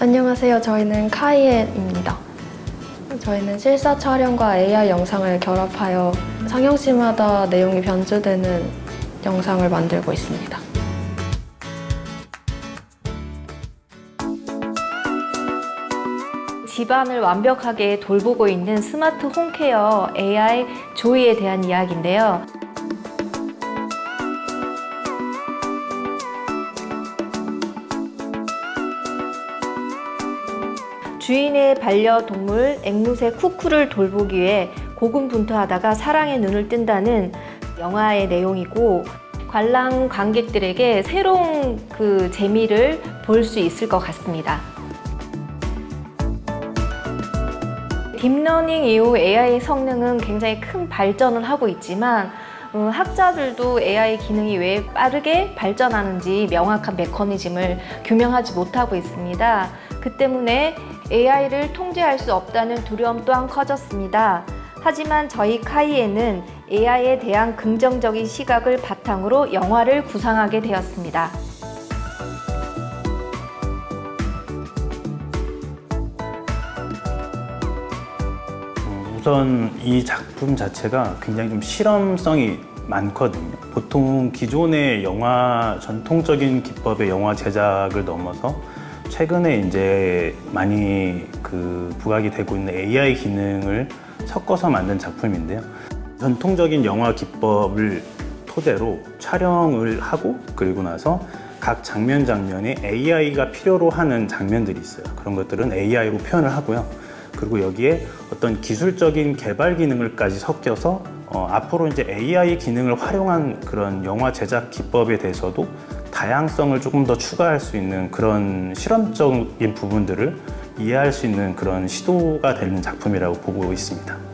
안녕하세요. 저희는 카이엔입니다. 저희는 실사 촬영과 AR 영상을 결합하여 상영시마다 내용이 변주되는 영상을 만들고 있습니다. 집안을 완벽하게 돌보고 있는 스마트 홈케어 AI 조이에 대한 이야기인데요. 주인의 반려동물 앵무새 쿠쿠를 돌보기 위해 고군분투하다가 사랑의 눈을 뜬다는 영화의 내용이고 관람 관객들에게 새로운 그 재미를 볼 수 있을 것 같습니다. 딥러닝 이후 AI 성능은 굉장히 큰 발전을 하고 있지만 음, 학자들도 AI 기능이 왜 빠르게 발전하는지 명확한 메커니즘을 규명하지 못하고 있습니다. 그 때문에 AI를 통제할 수 없다는 두려움 또한 커졌습니다. 하지만 저희 카이에는 AI에 대한 긍정적인 시각을 바탕으로 영화를 구상하게 되었습니다. 어, 우선 이 작품 자체가 굉장히 좀 실험성이 많거든요. 보통 기존의 영화 전통적인 기법의 영화 제작을 넘어서 최근에 이제 많이 그 부각이 되고 있는 AI 기능을 섞어서 만든 작품인데요. 전통적인 영화 기법을 토대로 촬영을 하고 그리고 나서 각 장면 장면에 AI가 필요로 하는 장면들이 있어요. 그런 것들은 AI로 표현을 하고요. 그리고 여기에 어떤 기술적인 개발 기능을까지 섞여서 어, 앞으로 이제 AI 기능을 활용한 그런 영화 제작 기법에 대해서도 다양성을 조금 더 추가할 수 있는 그런 실험적인 부분들을 이해할 수 있는 그런 시도가 되는 작품이라고 보고 있습니다.